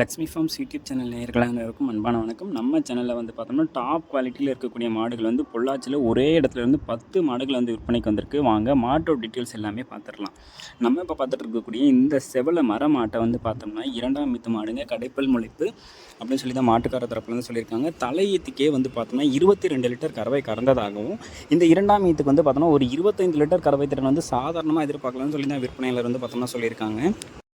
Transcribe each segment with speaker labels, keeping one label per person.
Speaker 1: Lakshmi farms YouTube channel நேர்களாக இருக்கும் அன்பான வணக்கம். நம்ம சேனலில் வந்து பார்த்தோம்னா டாப் குவாலிட்டியில் இருக்கக்கூடிய மாடுகள் வந்து பொள்ளாச்சியில் ஒரே இடத்துல இருந்து பத்து மாடுகள் வந்து விற்பனைக்கு வந்திருக்கு. வாங்க மாட்டோட டீட்டெயில்ஸ் எல்லாமே பார்த்துடலாம். நம்ம இப்போ பார்த்துட்டு இருக்கக்கூடிய இந்த செவல மர மாட்டை வந்து பார்த்தோம்னா இரண்டாம் மித்து மாடுங்க கடைப்பல் முளைப்பு அப்படின்னு சொல்லி தான் மாட்டுக்கார தரப்புலேருந்து சொல்லியிருக்காங்க. தலையீத்துக்கே வந்து பார்த்தோம்னா இருபத்தி ரெண்டு லிட்டர் கறவை கறந்ததாகவும் இந்த இரண்டாம் ஈத்துக்கு வந்து பார்த்தோம்னா ஒரு இருபத்தைந்து லிட்டர் கறவை திறன் வந்து சாதாரணமாக எதிர்பார்க்கலாம்னு சொல்லி தான் விற்பனையில் வந்து பார்த்தோம்னா சொல்லியிருக்காங்க.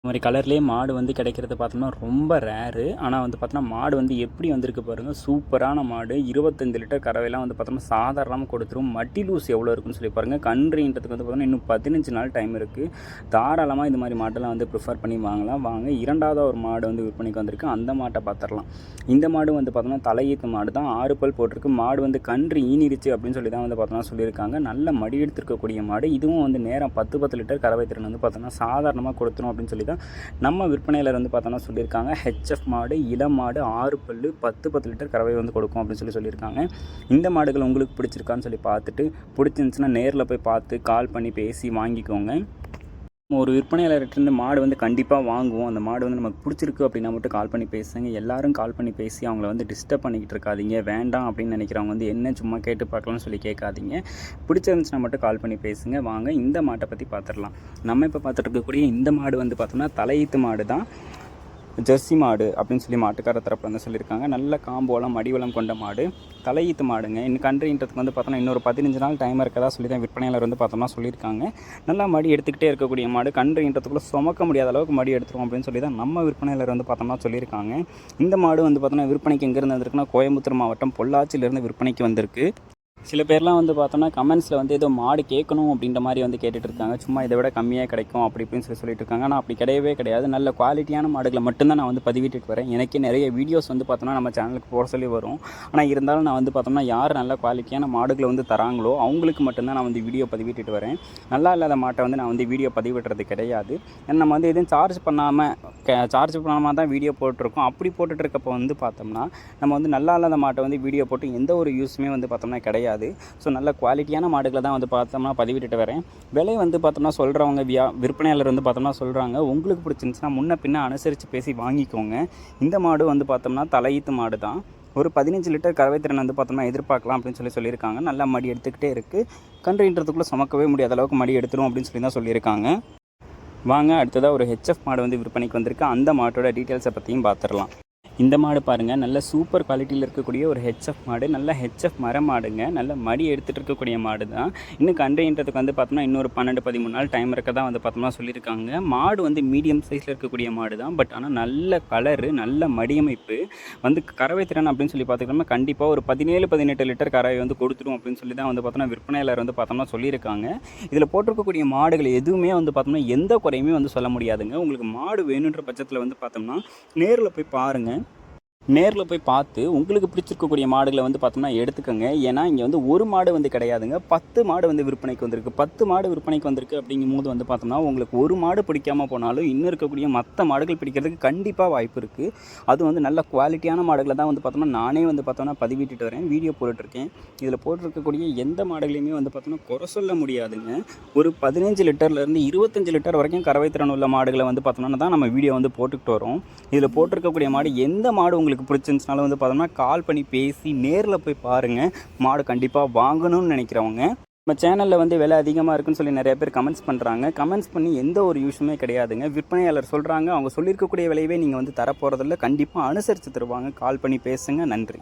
Speaker 1: இந்த மாதிரி கலர்லேயே மாடு வந்து கிடைக்கிறது பார்த்தோம்னா ரொம்ப ரேரு ஆனால் வந்து பார்த்தோம்னா மாடு வந்து எப்படி வந்திருக்கு பாருங்கள் சூப்பரான மாடு. இருபத்தஞ்சு லிட்டர் கறவைலாம் வந்து பார்த்தோம்னா சாதாரணமாக கொடுத்துரும். மட்டி லூஸ் எவ்வளோ இருக்குன்னு சொல்லி பாருங்கள் கன்றுன்றதுக்கு வந்து பார்த்தோம்னா இன்னும் பதினஞ்சு நாள் டைம் இருக்குது தாராளமாக இந்த மாதிரி மாட்டெல்லாம் வந்து ப்ரிஃபர் பண்ணி வாங்கலாம். வாங்க இரண்டாவது ஒரு மாடு வந்து விற்பனைக்கு வந்திருக்கு. அந்த மாட்டை பார்த்துடலாம் இந்த மாடு வந்து பார்த்தோம்னா தலையீத்து மாடு தான். ஆறு பல் போட்டிருக்கு. மாடு வந்து கன்று ஈனிருச்சு அப்படின்னு சொல்லி தான் வந்து பார்த்தோம்னா சொல்லியிருக்காங்க. நல்ல மடி எடுத்திருக்கக்கூடிய மாடு. இதுவும் வந்து நேரம் பத்து பத்து லிட்டர் கறவை திறன் வந்து பார்த்தோம்னா சாதாரணமாக கொடுத்துரும் அப்படின்னு சொல்லி தான். நம்ம விற்பனையில் வந்து பார்த்தோம்னா சொல்லியிருக்காங்க ஹெச்எஃப் மாடு இளம் மாடு ஆறு பல்லு பத்து பத்து லிட்டர் கறவை வந்து கொடுக்கும் அப்படின்னு சொல்லி சொல்லியிருக்காங்க. இந்த மாடுகள் உங்களுக்கு பிடிச்சிருக்கான்னு சொல்லி பார்த்துட்டு பிடிச்சிருந்துச்சுன்னா நேரில் போய் பார்த்து கால் பண்ணி பேசி வாங்கிக்கோங்க. ஒரு விற்பனையாளர்கிட்ட மாடு வந்து கண்டிப்பாக வாங்குவோம். அந்த மாடு வந்து நமக்கு பிடிச்சிருக்கு அப்படின்னா மட்டும் கால் பண்ணி பேசுங்க. எல்லாரும் கால் பண்ணி பேசி அவங்கள வந்து டிஸ்டர்ப் பண்ணிக்கிட்டு இருக்காதீங்க. வேண்டாம் அப்படின்னு நினைக்கிறவங்க வந்து என்ன சும்மா கேட்டு பார்க்கலாம்னு சொல்லி கேட்காதீங்க. பிடிச்சிருந்துச்சுன்னா மட்டும் கால் பண்ணி பேசுங்க. வாங்க இந்த மாட்டை பற்றி பார்த்துடலாம். நம்ம இப்போ பார்த்துட்டு இருக்கக்கூடிய இந்த மாடு வந்து பார்த்தோம்னா தலையீத்து மாடு தான் ஜெர்சி மாடு அப்படின்னு சொல்லி மாட்டுக்கார தரப்புல வந்து சொல்லியிருக்காங்க. நல்ல காம்போலாம் மடிவளம் கொண்ட மாடு. தலையீத்து மாடுங்க. இன்னும் கன்றுன்றதுக்கு வந்து பார்த்தோன்னா இன்னொரு பதினஞ்சு நாள் டைம் இருக்கதா சொல்லி தான் விற்பனையாளர் வந்து பார்த்தோம்னா சொல்லியிருக்காங்க. நல்லா மடி எடுத்துக்கிட்டே இருக்கக்கூடிய மாடு. கன்றுன்றதுக்குள்ளே சுமக்க முடியாத அளவுக்கு மடி எடுத்துரும் அப்படின்னு சொல்லி தான் நம்ம விற்பனையாளர் வந்து பார்த்தோம்னா சொல்லியிருக்காங்க. இந்த மாடு வந்து பார்த்தோன்னா விற்பனைக்கு எங்கேருந்து வந்திருக்குன்னா கோயம்புத்தூர் மாவட்டம் பொள்ளாச்சியிலேருந்து விற்பனைக்கு வந்திருக்கு. சில பேர்லாம் வந்து பார்த்தோன்னா கமெண்ட்ஸில் வந்து ஏதோ மாடு கேட்கணும் அப்படின்ற மாதிரி வந்து கேட்டுட்டு இருக்காங்க. சும்மா இதை விட கம்மியாக கிடைக்கும் அப்படி இப்படின்னு சொல்லி சொல்லிட்டு இருக்காங்க. ஆனால் அப்படி கிடையவே கிடையாது. நல்ல குவாலிட்டியான மாடுகளை மட்டும்தான் நான் வந்து பதிவிட்டுட்டு வரேன். எனக்கே நிறைய வீடியோஸ் வந்து பார்த்தோன்னா நம்ம சேனலுக்கு போட சொல்லி வரும். ஆனால் இருந்தாலும் நான் வந்து பார்த்தோம்னா யார் நல்ல குவாலிட்டியான மாடுகளை வந்து தராங்களோ அவங்களுக்கு மட்டும்தான் நான் வந்து வீடியோ பதிவிட்டுட்டு வரேன். நல்லா இல்லாத மாட்டை வந்து நான் வந்து வீடியோ பதிவிடுறது கிடையாது. ஏன்னா நம்ம வந்து எதுவும் சார்ஜ் பண்ணாமல் சார்ஜ் பண்ணாமல் தான் வீடியோ போட்டிருக்கோம். அப்படி போட்டுட்டு இருக்கப்போ வந்து பார்த்தோம்னா நம்ம வந்து நல்லா இல்லாத மாட்டை வந்து வீடியோ போட்டு எந்த ஒரு யூஸுமே வந்து பார்த்தோம்னா கிடையாது. ஸோ நல்ல குவாலிட்டியான மாடுகளை தான் வந்து பார்த்தோம்னா பதிவிட்டுட்டு வரேன். விலை வந்து பார்த்தோம்னா சொல்கிறவங்க வியா விற்பனையாளர் வந்து பார்த்தோம்னா சொல்கிறாங்க உங்களுக்கு பிடிச்சிருந்துச்சுன்னா முன்ன பின்ன அனுசரித்து பேசி வாங்கிக்கோங்க. இந்த மாடு வந்து பார்த்தோம்னா தலையீத்து மாடு தான். ஒரு பதினஞ்சு லிட்டர் கறவை திறன் வந்து பார்த்தோம்னா எதிர்பார்க்கலாம் அப்படின்னு சொல்லி சொல்லியிருக்காங்க. நல்லா மடி எடுத்துக்கிட்டே இருக்குது கன்றுன்றதுக்குள்ளே சுமக்கவே முடியாத அளவுக்கு மடி எடுத்துரும் அப்படின்னு சொல்லி தான் சொல்லியிருக்காங்க. வாங்க அடுத்ததாக ஒரு ஹெச்எஃப் மாடு வந்து விற்பனைக்கு வந்திருக்கு. அந்த மாட்டோட டீட்டெயில்ஸை பற்றியும் பார்த்துடலாம். இந்த மாடு பாருங்கள் நல்ல சூப்பர் குவாலிட்டியில் இருக்கக்கூடிய ஒரு ஹெச்எஃப் மாடு நல்ல ஹெச்எஃப் மர மாடுங்க நல்ல மடி எடுத்துகிட்டு இருக்கக்கூடிய மாடு தான் இன்னும் கன்றுன்றதுக்கு வந்து பார்த்தோம்னா இன்னொரு பன்னெண்டு பதிமூணு நாள் டைம் இருக்க தான் வந்து பார்த்தோம்னா சொல்லியிருக்காங்க. மாடு வந்து மீடியம் சைஸில் இருக்கக்கூடிய மாடு தான் பட் ஆனால் நல்ல கலரு நல்ல மடியமைப்பு. வந்து கறவை திறன் அப்படின்னு சொல்லி பார்த்துக்கிட்டோம்னா கண்டிப்பாக ஒரு பதினேழு பதினெட்டு லிட்டர் கறவை வந்து கொடுத்துரும் அப்படின்னு சொல்லி தான் வந்து பார்த்தோம்னா விற்பனையாளர் வந்து பார்த்தோம்னா சொல்லியிருக்காங்க. இதில் போட்டிருக்கக்கூடிய மாடுகள் எதுவுமே வந்து பார்த்தோம்னா எந்த குறையுமே வந்து சொல்ல முடியாதுங்க. உங்களுக்கு மாடு வேணுன்ற பட்சத்தில் வந்து பார்த்தோம்னா நேரில் போய் பாருங்கள் நேரில் போய் பார்த்து உங்களுக்கு பிடிச்சிருக்கக்கூடிய மாடுகளை வந்து பார்த்தோம்னா எடுத்துக்கோங்க. ஏன்னா இங்கே வந்து ஒரு மாடு வந்து கிடையாதுங்க. பத்து மாடு வந்து விற்பனைக்கு வந்திருக்கு. பத்து மாடு விற்பனைக்கு வந்திருக்கு அப்படிங்கும் போது வந்து பார்த்தோம்னா உங்களுக்கு ஒரு மாடு பிடிக்காமல் போனாலும் இன்னும் இருக்கக்கூடிய மற்ற மாடுகள் பிடிக்கிறதுக்கு கண்டிப்பாக வாய்ப்பு இருக்குது அது வந்து நல்ல குவாலிட்டியான மாடுகளை தான் வந்து பார்த்தோம்னா நானே வந்து பார்த்தோம்னா பதிவிட்டுட்டு வரேன். வீடியோ போட்டுட்ருக்கேன். இதில் போட்டிருக்கக்கூடிய எந்த மாடுகளையுமே வந்து பார்த்தோம்னா குறை சொல்ல முடியாதுங்க. ஒரு பதினஞ்சு லிட்டர்லேருந்து இருபத்தஞ்சு லிட்டர் வரைக்கும் கறவை திறன் உள்ள மாடுகளை வந்து பார்த்தோம்னா தான் நம்ம வீடியோ வந்து போட்டுக்கிட்டு வரோம். இதில் போட்டிருக்கக்கூடிய மாடு எந்த மாடு உங்களுக்கு உங்களுக்கு பிடிச்சிருந்துச்சுனாலும் வந்து பார்த்தோம்னா கால் பண்ணி பேசி நேரில் போய் பாருங்கள் மாடு கண்டிப்பாக வாங்கணும்னு நினைக்கிறவங்க. நம்ம சேனலில் வந்து விலை அதிகமாக இருக்குன்னு சொல்லி நிறைய பேர் கமெண்ட்ஸ் பண்ணுறாங்க கமெண்ட்ஸ் பண்ணி எந்த ஒரு யூஸுமே கிடையாதுங்க. விற்பனையாளர் சொல்கிறாங்க அவங்க சொல்லியிருக்கக்கூடிய விலையவே நீங்கள் வந்து தரப்போகிறதில்ல கண்டிப்பாக அனுசரித்து தருவாங்க. கால் பண்ணி பேசுங்க. நன்றி.